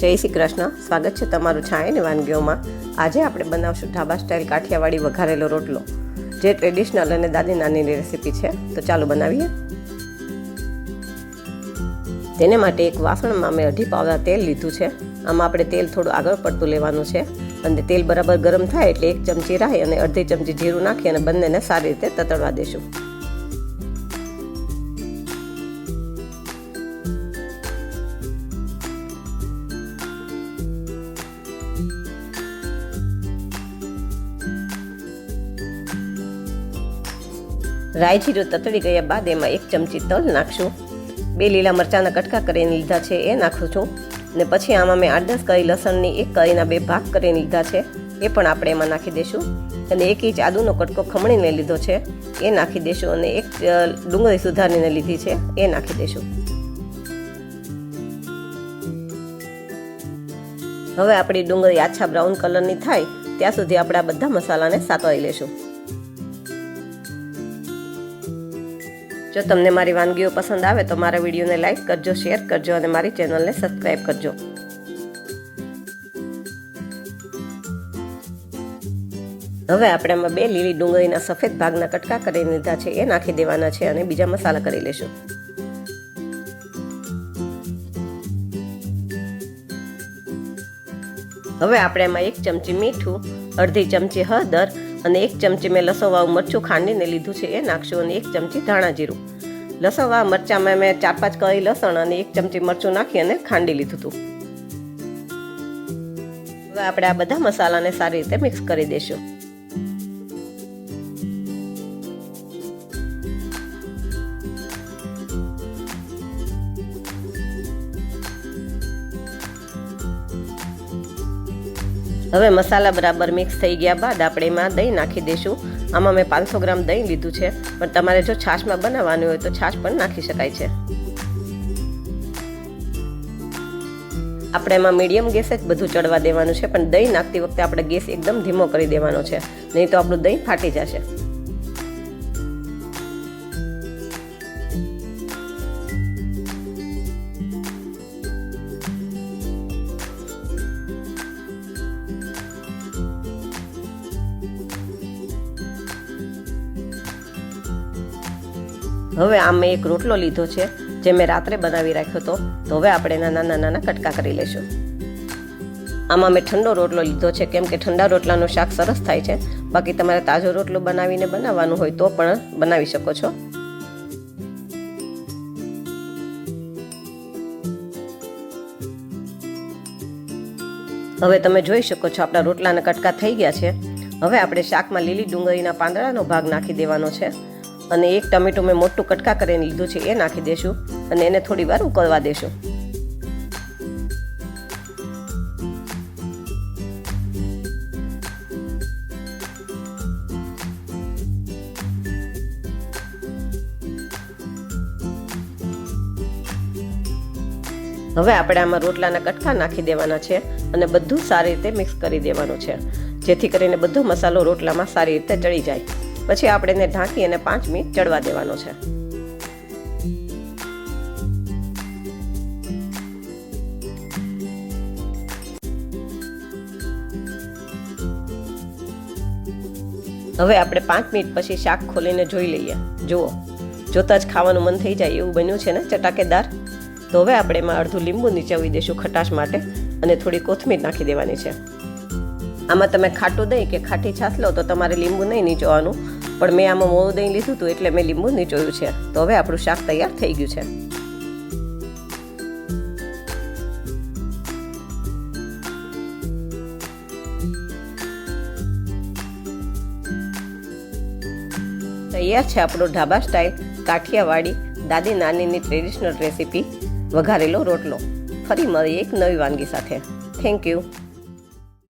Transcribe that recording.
જય શ્રી કૃષ્ણ. સ્વાગત છે તમારું છાયાની વાનગીઓમાં. આજે આપણે બનાવશું ઢાબા સ્ટાઇલ કાઠિયાવાડી વઘારેલો રોટલો, જે ટ્રેડિશનલ અને દાદી નાનીની રેસીપી છે. તો ચાલો બનાવીએ. તેને માટે એક વાસણમાં મેં અઢી પાવડા તેલ લીધું છે. આમાં આપણે તેલ થોડું આગળ પડતું લેવાનું છે. અને તેલ બરાબર ગરમ થાય એટલે એક ચમચી રાઈ અને અડધી ચમચી જીરું નાખી અને બંનેને સારી રીતે તતડવા દેશું. રાઈ જીરું તતડી ગયા બાદ એમાં એક ચમચી તલ નાખશું. બે લીલા મરચાંના કટકા કરીને લીધા છે, એ નાખું છું. ને પછી આમાં મેં આઠ દસ કળી લસણની એક કળીના બે ભાગ કરીને લીધા છે, એ પણ આપણે એમાં નાખી દઈશું અને એક ઇંચ આદુનો કટકો ખમણીને લીધો છે, એ નાખી દઈશું અને એક ડુંગળી સુધારીને લીધી છે, એ નાખી દઈશું હવે આપણી ડુંગળી આછા બ્રાઉન કલરની થાય, ત્યાં સુધી આપણે આ બધા મસાલાને સાતવાઈ લેશું. જો તમને મારી વાનગીઓ પસંદ આવે તો મારા વિડીયોને લાઈક કરજો, શેર કરજો અને મારી ચેનલને સબસ્ક્રાઈબ કરજો. હવે આપણે આમાં બે લીલી ડુંગળીના સફેદ ભાગના કટકા કરી લીધા છે, એ નાખી દેવાના છે અને બીજા મસાલા કરી લેશું. હવે આપણે એમાં એક ચમચી મીઠું, અડધી ચમચી હળદર અને એક ચમચી મેં લસોવાળું મરચું ખાંડીને લીધું છે. એ નાખશું અને એક ચમચી ધાણા જીરું. લસણવાળા મરચાંમાં મેં ચાર પાંચ કળી લસણ અને એક ચમચી મરચું નાખી અને ખાંડી લીધું હતું. હવે આપણે આ બધા મસાલાને સારી રીતે મિક્સ કરી દઈશું હવે મસાલા બરાબર મિક્સ થઈ ગયા બાદ આપણે એમાં દહીં નાખી દઈશું. આમાં મેં પાંચસો ગ્રામ દહીં લીધું છે, પણ તમારે જો છાશમાં બનાવવાનું હોય તો છાશ પણ નાખી શકાય છે. આપણે એમાં મીડિયમ ગેસે જ બધું ચડવા દેવાનું છે, પણ દહીં નાખતી વખતે આપણે ગેસ એકદમ ધીમો કરી દેવાનો છે, નહીં તો આપણું દહીં ફાટી જશે. હવે આ મેં એક રોટલો લીધો છે, જે મેં રાત્રે બનાવી રાખ્યો હતો, તો હવે આપણે એના નાના નાના કટકા કરી લઈશું. આમાં મેં ઠંડો રોટલો લીધો છે, કેમ કે ઠંડા રોટલાનું શાક સરસ થાય છે, બાકી તમારે તાજો રોટલો બનાવીને બનાવવાનું હોય તો પણ બનાવી શકો છો. હવે તમે જોઈ શકો છો, આપણા રોટલાના કટકા થઈ ગયા છે. હવે આપણે શાકમાં લીલી ડુંગળીના પાંદડાનો ભાગ નાખી દેવાનો છે. અને એક ટમેટું મેં મોટું કટકા કરીને લીધું છે, એ નાખી દેશું અને એને થોડી વાર ઉકળવા દેશું. હવે આપણે આમાં રોટલાના કટકા નાખી દેવાના છે અને બધું સારી રીતે મિક્સ કરી દેવાનું છે, જેથી કરીને બધો મસાલો રોટલામાં સારી રીતે ચડી જાય. પછી આપણે એને ઢાંકી અને પાંચ મિનિટ ચડવા દેવાનો છે. હવે આપણે પાંચ મિનિટ પછી શાક ખોલીને જોઈ લઈએ. જુઓ, જોતા જ ખાવાનું મન થઈ જાય એવું બન્યું છે ને ચટાકેદાર? તો હવે આપણે એમાં અડધું લીંબુ નીચવી દઈશું ખટાશ માટે અને થોડી કોથમીર નાખી દેવાની છે. આમાં તમે ખાટું દહીં કે ખાટી છાશ લો તો તમારે લીંબુ નહીં નીચોવાનું. પણ મેં આમાં મોળું દહીં લીધું હતું એટલે મેં લીંબુ નીચોયું છે. તો હવે આપણું શાક તૈયાર થઈ ગયું છે. તૈયાર છે આપણો ઢાબા સ્ટાઇલ, કાઠિયાવાડી, દાદી નાનીની ટ્રેડિશનલ રેસીપી વઘારેલો રોટલો. ફરી મળી એક નવી વાનગી સાથે. Thank you